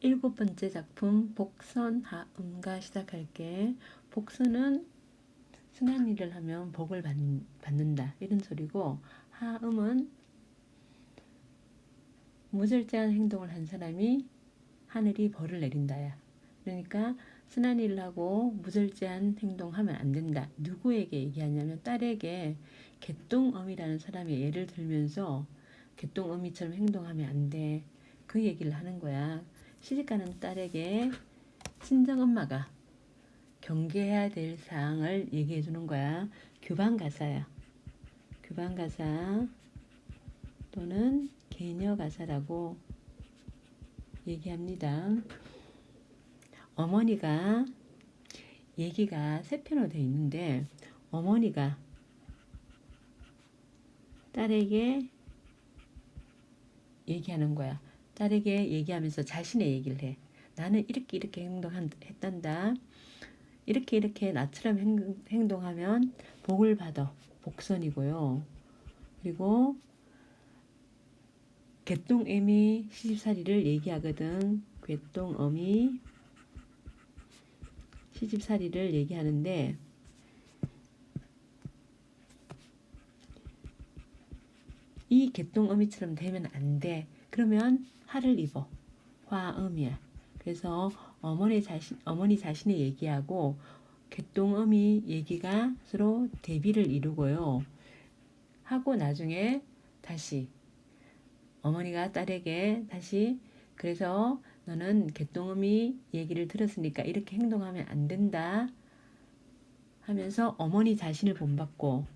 일곱 번째 작품 복선 하음과 시작할게. 복선은 순한 일을 하면 복을 받, 받는다 이런 소리고 하음은 무절제한 행동을 한 사람이 하늘이 벌을 내린다야. 그러니까 순한 일을 하고 무절제한 행동하면 안 된다. 누구에게 얘기하냐면 딸에게 개똥어미라는 사람의 예를 들면서 개똥어미처럼 행동하면 안 돼. 그 얘기를 하는 거야. 시집가는 딸에게 친정엄마가 경계해야 될 사항을 얘기해 주는 거야. 규방 가사야. 규방 가사 또는 개녀 가사라고 얘기합니다. 어머니가 얘기가 세 편으로 되어 있는데 어머니가 딸에게 얘기하는 거야. 딸에게 얘기하면서 자신의 얘기를 해. 나는 이렇게 이렇게 행동했단다. 이렇게 이렇게 나처럼 행동, 하면 복을 받아. 복선이고요. 그리고 개똥애미 시집살이를 얘기하거든. 개똥어미 시집살이를 얘기하는데 이 개똥어미처럼 되면 안 돼. 그러면 화를 입어. 화음이야. 그래서 어머니 자신 어머니 자신의 얘기하고 개똥어미 얘기가 서로 대비를 이루고요. 하고 나중에 다시 어머니가 딸에게 다시 그래서 너는 개똥어미 얘기를 들었으니까 이렇게 행동하면 안 된다 하면서 어머니 자신을 본받고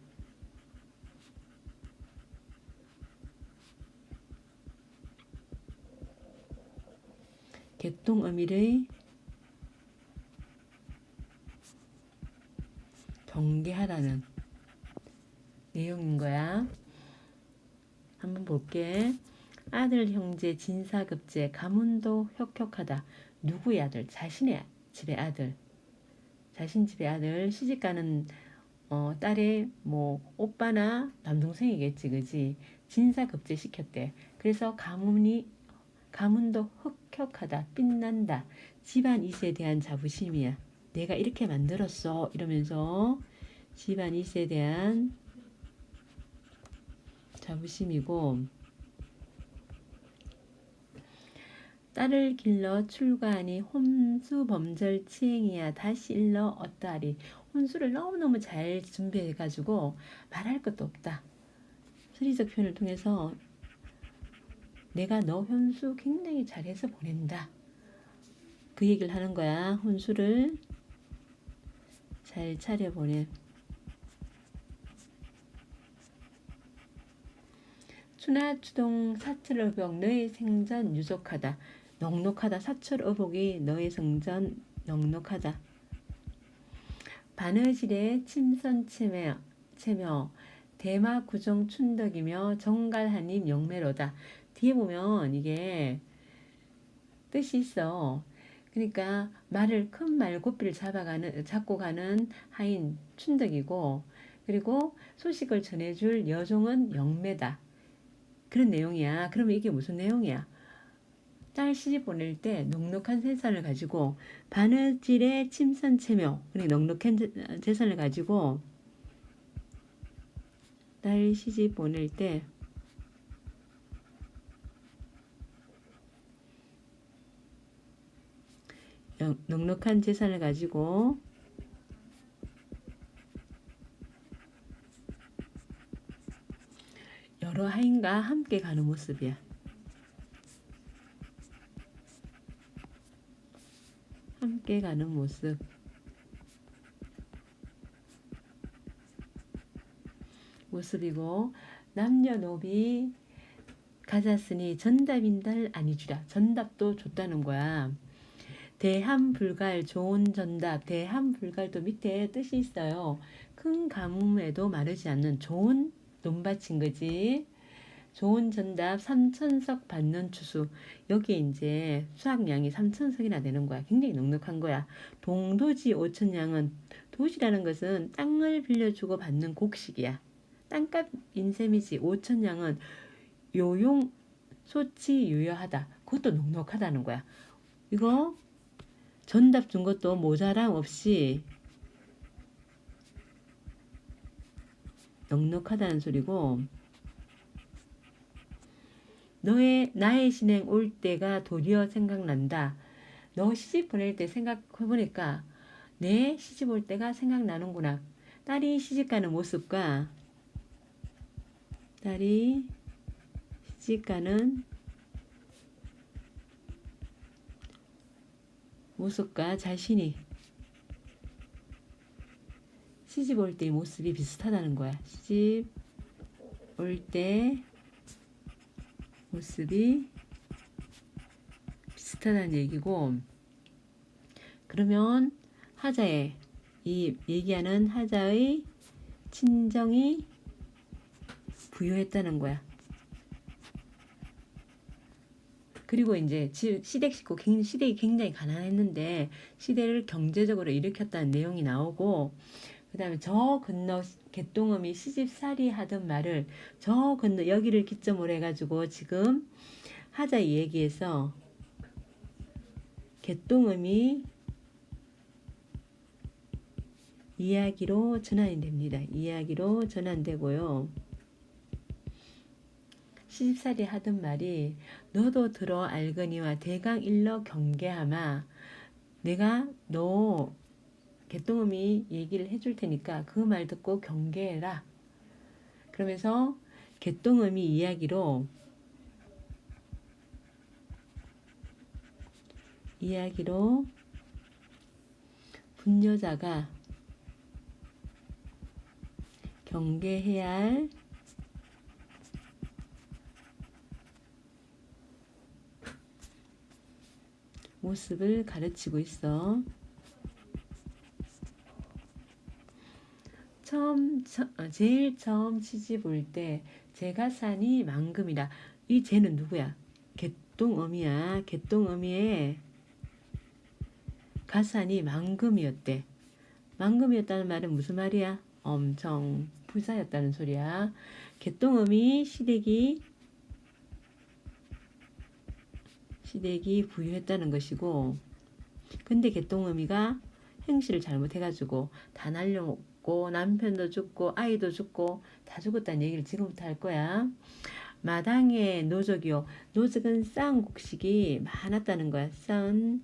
개똥어미의 경계하라는 내용인 거야. 한번 볼게. 아들 형제 진사급제 가문도 혁혁하다. 누구의 아들? 자신의 집의 아들. 자신 집의 아들 시집가는 어, 딸의 뭐 오빠나 남동생이겠지, 그지? 진사급제 시켰대. 그래서 가문이 가문도 흑혁하다, 빛난다. 집안 이세에 대한 자부심이야. 내가 이렇게 만들었어. 이러면서 집안 이세에 대한 자부심이고 딸을 길러 출가하니 혼수 범절 치행이야 다시 일러 어떠하리 혼수를 너무너무 잘 준비해가지고 말할 것도 없다. 수리적 표현을 통해서 내가 너 혼수 굉장히 잘해서 보낸다. 그 얘기를 하는 거야. 혼수를 잘 차려 보내. 추나추동 사철어복 너의 생전 유족하다. 넉넉하다. 사철어복이 너의 생전 넉넉하다. 바느질의 침선 체며 체며 대마 구정 춘덕이며 정갈하님 영매로다. 뒤에 보면 이게 뜻이 있어. 그러니까 말을 큰 말 고삐를 잡아가는 잡고 가는 하인 춘덕이고 그리고 소식을 전해줄 여종은 영매다. 그런 내용이야. 그러면 이게 무슨 내용이야? 딸 시집 보낼 때 넉넉한 재산을 가지고 바느질의 침선체며 그리 넉넉한 재산을 가지고 딸 시집 보낼 때 넉넉한 재산을 가지고 여러 하인과 함께 가는 모습이야. 함께 가는 모습. 모습이고 남녀노비 가졌으니 전답인달 아니주라. 전답도 줬다는 거야. 대함불갈 좋은 전답 대함불갈도 밑에 뜻이 있어요. 큰 가뭄에도 마르지 않는 좋은 논밭인 거지. 좋은 전답 3천석 받는 추수. 여기에 이제 수확량이 3천석이나 되는 거야. 굉장히 넉넉한 거야. 동도지 5천량은 도시라는 것은 땅을 빌려주고 받는 곡식이야. 땅값 인셈이지 5천량은 요용 소치 유효하다. 그것도 넉넉하다는 거야. 이거 전답 준 것도 모자람 없이 넉넉하다는 소리고 너의 나의 신행 올 때가 도리어 생각난다. 너 시집 보낼 때 생각해보니까 내 시집 올 때가 생각나는구나. 딸이 시집 가는 모습과 딸이 시집 가는 모습과 자신이 시집 올때 모습이 비슷하다는 거야. 시집 올 때 모습이 비슷하다는 얘기고 그러면 하자의 이 얘기하는 하자의 친정이 부유했다는 거야. 그리고 이제 지- 시댁 식구 시댁이 굉장히 가난했는데 시대를 경제적으로 일으켰다는 내용이 나오고 그다음에 저 건너 개똥엄이 시집살이 하던 말을 저 건너 여기를 기점으로 해가지고 지금 하자 이 얘기에서 개똥엄이 이야기로 전환이 됩니다. 이야기로 전환되고요. 시집살이 하던 말이 너도 들어 알거니와 대강 일러 경계하마 내가 너 개똥음이 얘기를 해줄 테니까 그 말 듣고 경계해라. 그러면서 개똥음이 이야기로 이야기로 분여자가 경계해야 할 모습을 가르치고 있어. 처음, 처, 어, 제일 처음 시집 올 때 제가 산이 망금이다. 이 쟤는 누구야? 개똥어미야. 개똥어미의 가산이 망금이었대. 망금이었다는 말은 무슨 말이야? 엄청 부자였다는 소리야. 개똥어미 시댁이 시댁이 부유했다는 것이고 근데 개똥어미가 행실을 잘못해가지고 다 날려먹고 남편도 죽고 아이도 죽고 다 죽었다는 얘기를 지금부터 할 거야. 마당에 노적이요. 노적은 쌓은 곡식이 많았다는 거야. 쌓은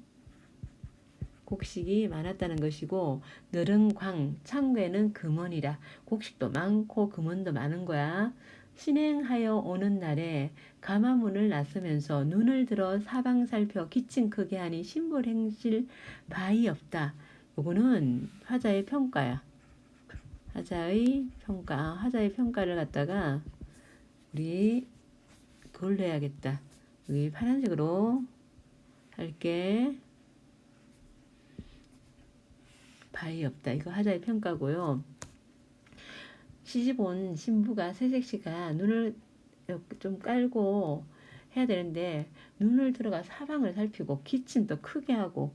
곡식이 많았다는 것이고 늘은 광, 창고에는 금원이라 곡식도 많고 금원도 많은 거야. 신행하여 오는 날에 가마문을 나서면서 눈을 들어 사방 살펴 기침 크게 하니 신불 행실 바이 없다. 요거는 화자의 평가야. 화자의 평가, 화자의 평가를 갖다가 우리 그걸로 해야겠다. 여기 파란색으로 할게. 바이 없다. 이거 하자의 평가고요. 시집 온 신부가 새색시가 눈을 좀 깔고 해야 되는데 눈을 들어가 사방을 살피고 기침도 크게 하고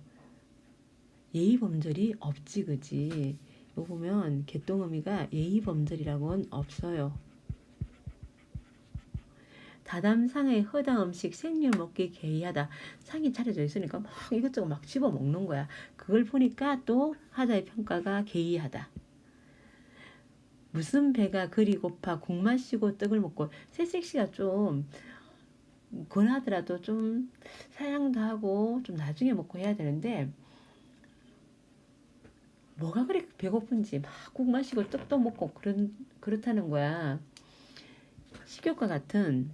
예의 범절이 없지 그지. 이거 보면 개똥어미가 예의 범절이라고는 없어요. 다담상의 허당 음식 생률 먹기 개의하다. 상이 차려져 있으니까 막 이것저것 막 집어 먹는 거야. 그걸 보니까 또 하자의 평가가 개의하다. 무슨 배가 그리 고파 국 마시고 떡을 먹고 새색시가 좀 권하더라도 좀 사양도 하고 좀 나중에 먹고 해야 되는데 뭐가 그리 배고픈지 막 국 마시고 떡도 먹고 그런 그렇다는 거야. 식욕과 같은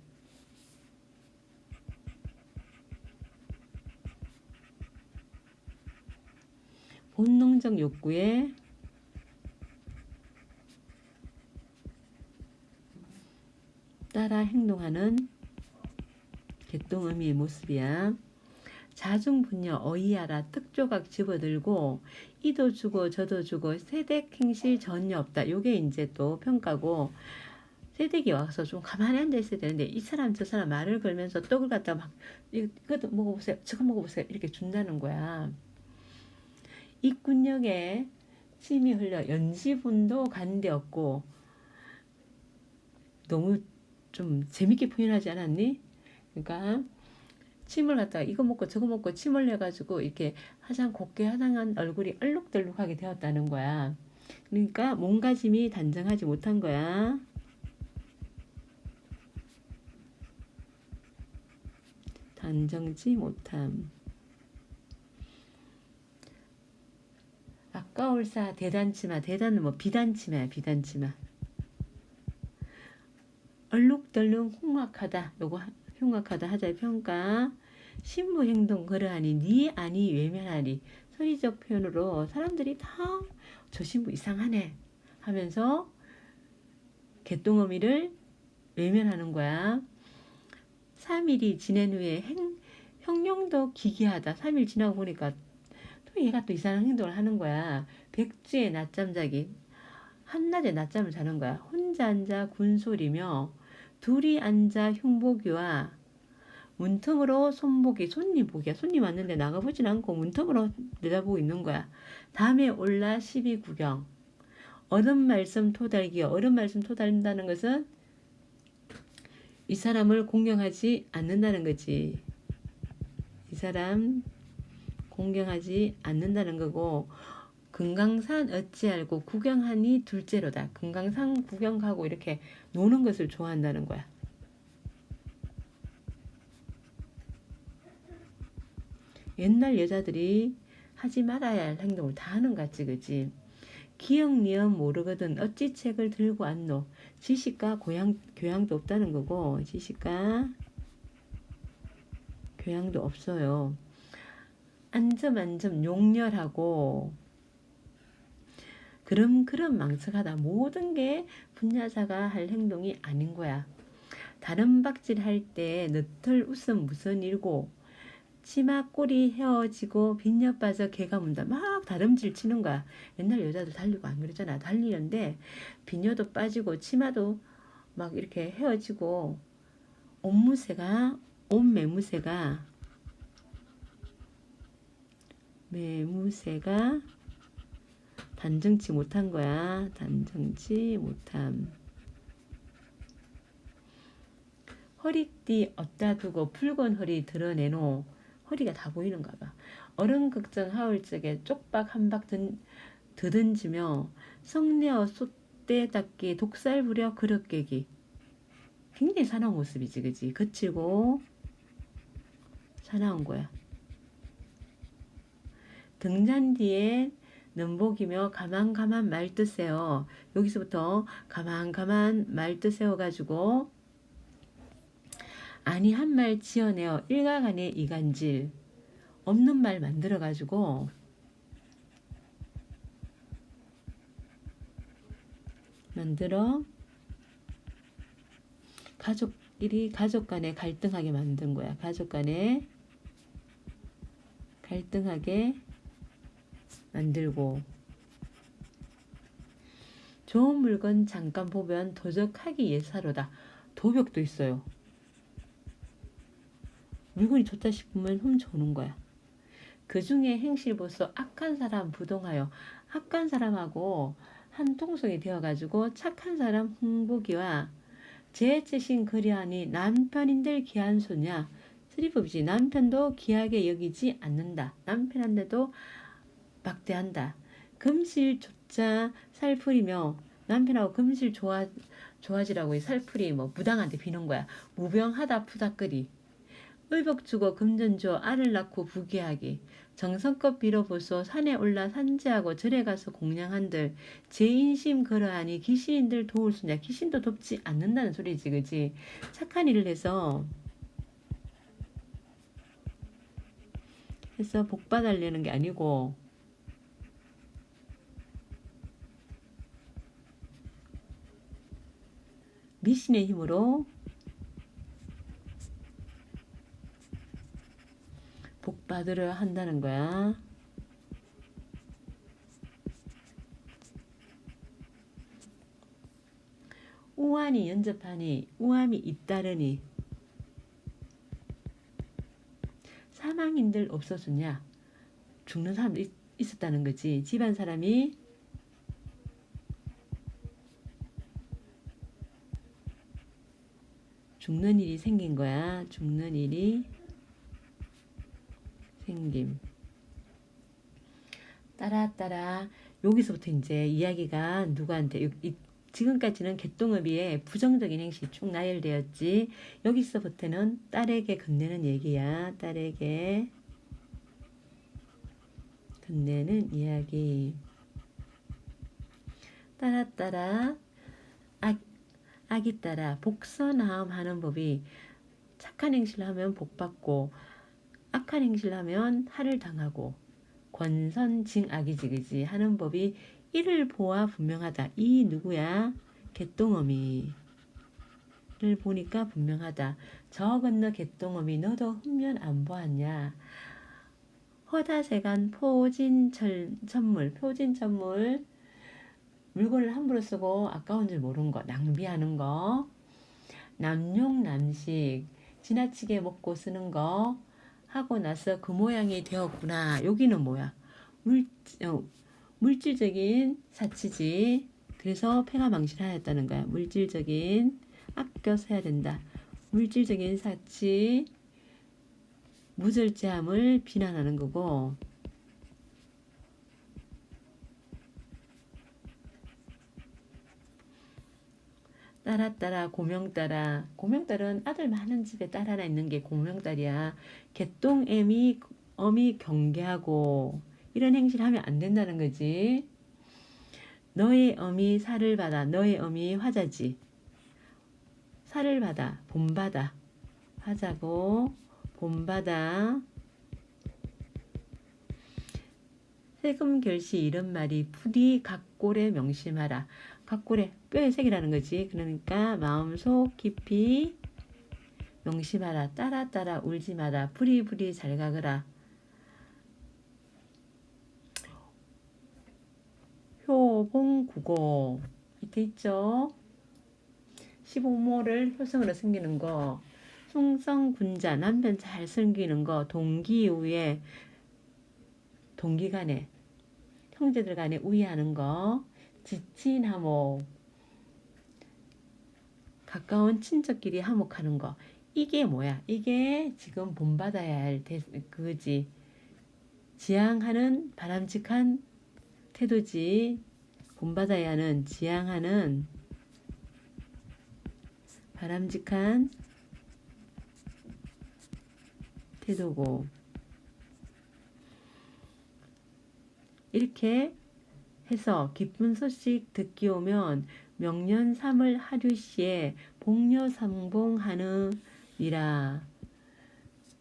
본능적 욕구에 따라 행동하는 개똥어미의 모습이야. 자중분녀 어이하라 특조각 집어들고 이도 주고 저도 주고 세댁 행실 전혀 없다. 요게 이제 또 평가고 세댁이 와서 좀 가만히 앉아 있어야 되는데 이 사람 저 사람 말을 걸면서 떡을 갖다 막 이것도 먹어보세요. 저거 먹어보세요. 이렇게 준다는 거야. 입군역에 침이 흘려 연시분도 간데 없고 너무 좀 재밌게 표현하지 않았니? 그러니까 침을 갖다가 이거 먹고 저거 먹고 침 흘려가지고 이렇게 화장 곱게 화장한 얼굴이 얼룩덜룩하게 되었다는 거야. 그러니까 몸가짐이 단정하지 못한 거야. 단정지 못함. 아까울사 대단치마 대단은 뭐 비단치마야 비단치마. 얼룩덜룩 흉악하다. 요거 하- 흉악하다 하자의 평가. 신부 행동 그러하니 니 아니 외면하리. 서리적 표현으로 사람들이 다 저 신부 이상하네 하면서 개똥어미를 외면하는 거야. 3일이 지낸 후에 행, 형령도 기괴하다. 3일 지나고 보니까 또 얘가 또 이상한 행동을 하는 거야. 백주에 낮잠 자기. 한낮에 낮잠을 자는 거야. 혼자 앉아 군소리며 둘이 앉아 흉보기와 문틈으로 손보기 손님 보기야. 손님 왔는데 나가보진 않고 문틈으로 내다보고 있는 거야. 다음에 올라 시비 구경. 어른 말씀 토달기 어른 말씀 토달린다는 것은 이 사람을 공경하지 않는다는 거지. 이 사람 공경하지 않는다는 거고 금강산 어찌 알고 구경하니 둘째로다. 금강산 구경하고 이렇게 노는 것을 좋아한다는 거야. 옛날 여자들이 하지 말아야 할 행동을 다 하는 것 같지 그지 기억니은 모르거든 어찌 책을 들고 왔노? 지식과 고양, 교양도 없다는 거고 지식과 교양도 없어요. 안점안점 용렬하고 그럼 그럼 망측하다. 모든 게 분야자가 할 행동이 아닌 거야. 다른 박질 할 때 너털 웃음 무슨 일고 치마 꼬리 헤어지고 빈녀 빠져 개가 문다. 막 다름질 치는 거야. 옛날 여자도 달리고 안 그러잖아. 달리는데 빈녀도 빠지고 치마도 막 이렇게 헤어지고 옷무새가 옷 매무새가 매무새가 단정치 못한 거야. 단정치 못함. 허리띠 얻다 두고 붉은 허리 드러내노. 허리가 다 보이는가 봐. 어른 걱정 하울 적에 쪽박 한박 드든지며 성내어 쏟대 닦기 독살 부려 그릇 깨기. 굉장히 사나운 모습이지 그지? 거칠고 사나운 거야. 등잔 뒤에 넘복이며 가만 가만 말뜻세요. 여기서부터 가만 가만 말뜻세워 가지고 아니 한 말 지어내어 일가간의 이간질 없는 말 만들어 가지고 만들어 가족끼리 가족 간에 갈등하게 만든 거야. 가족 간에 갈등하게 만들고. 좋은 물건 잠깐 보면 도적하기 예사로다. 도벽도 있어요. 물건이 좋다 싶으면 훔쳐오는 거야. 그 중에 행실 보소 악한 사람 부동하여. 악한 사람하고 한 통속이 되어가지고 착한 사람 홍보기와 제체신 그리하니 남편인들 귀한 소냐. 스리법이지. 남편도 귀하게 여기지 않는다. 남편한테도 막대한다. 금실조차 살풀이며 남편하고 금실 좋아 좋아지라고 살풀이 뭐 무당한테 비는 거야. 무병하다 푸다끄리. 의복 주고 금전 줘 알을 낳고 부귀하기. 정성껏 빌어보소 산에 올라 산지하고 절에 가서 공양한들. 제 인심 그러하니 귀신인들 도울 수냐. 귀신도 돕지 않는다는 소리지 그지? 착한 일을 해서. 해서 복 받으려는 게 아니고 미신의 힘으로 복 받으려 한다는 거야. 우환이 연접하니 우함이 잇따르니 사망인들 없어졌냐? 죽는 사람도 있, 있었다는 거지. 집안 사람이 죽는 일이 생긴 거야. 죽는 일이 생김. 따라 따라. 여기서부터 이제 이야기가 누구한테 요- 이- 지금까지는 개똥업이의 부정적인 행실이 쭉 나열되었지. 여기서부터는 딸에게 건네는 얘기야. 딸에게 건네는 이야기. 따라 따라. 아, 아기 따라 복선하음 하는 법이 착한 행실을 하면 복 받고 악한 행실을 하면 할을 당하고 권선징악이지 그지 하는 법이 이를 보아 분명하다. 이 누구야? 개똥어미를 보니까 분명하다. 저 건너 개똥어미 너도 흠면 안 보았냐? 허다세간 포진철 천물 포진천물 물건을 함부로 쓰고 아까운 줄 모르는 거 낭비하는 거 남용 남식 지나치게 먹고 쓰는 거 하고 나서 그 모양이 되었구나. 여기는 뭐야? 물, 어, 물질적인 사치지. 그래서 폐가 망신하였다는 거야. 물질적인 아껴서 해야 된다. 물질적인 사치, 무절제함을 비난하는 거고. 따라 따라 고명 따라 고명딸은 아들 많은 집에 딸 하나 있는 게 고명딸이야. 개똥애미 어미 경계하고 이런 행실 하면 안 된다는 거지. 너의 어미 살을 받아 너의 어미 화자지. 살을 받아 본받아 화자고 본받아 세금 결시 이런 말이 부디 각골에 명심하라. 각골에 뼈의 색이라는 거지. 그러니까 마음속 깊이 명심하라. 따라 따라 울지 마라. 부리부리 잘 가거라. 효봉국어 밑에 있죠. 15모를 효성으로 숨기는 거. 숭성군자 남편 잘 숨기는 거. 동기 이후에 동기 간에 형제들 간에 우애하는 거. 지친 화목 가까운 친척끼리 화목하는 거. 이게 뭐야? 이게 지금 본받아야 할 대, 그거지. 지향하는 바람직한 태도지. 본받아야 하는 지향하는 바람직한 태도고. 이렇게 해서 기쁜 소식 듣기 오면 명년 3월 하류시에 복녀상봉하느니라.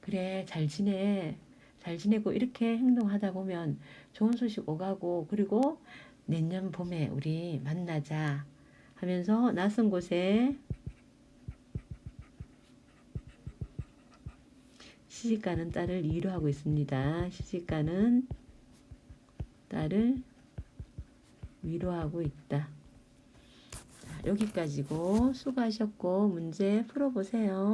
그래 잘 지내 잘 지내고 이렇게 행동하다 보면 좋은 소식 오가고 그리고 내년 봄에 우리 만나자 하면서 낯선 곳에 시집가는 딸을 위로하고 있습니다. 시집가는 딸을 위로하고 있다. 자, 여기까지고 수고하셨고 문제 풀어보세요.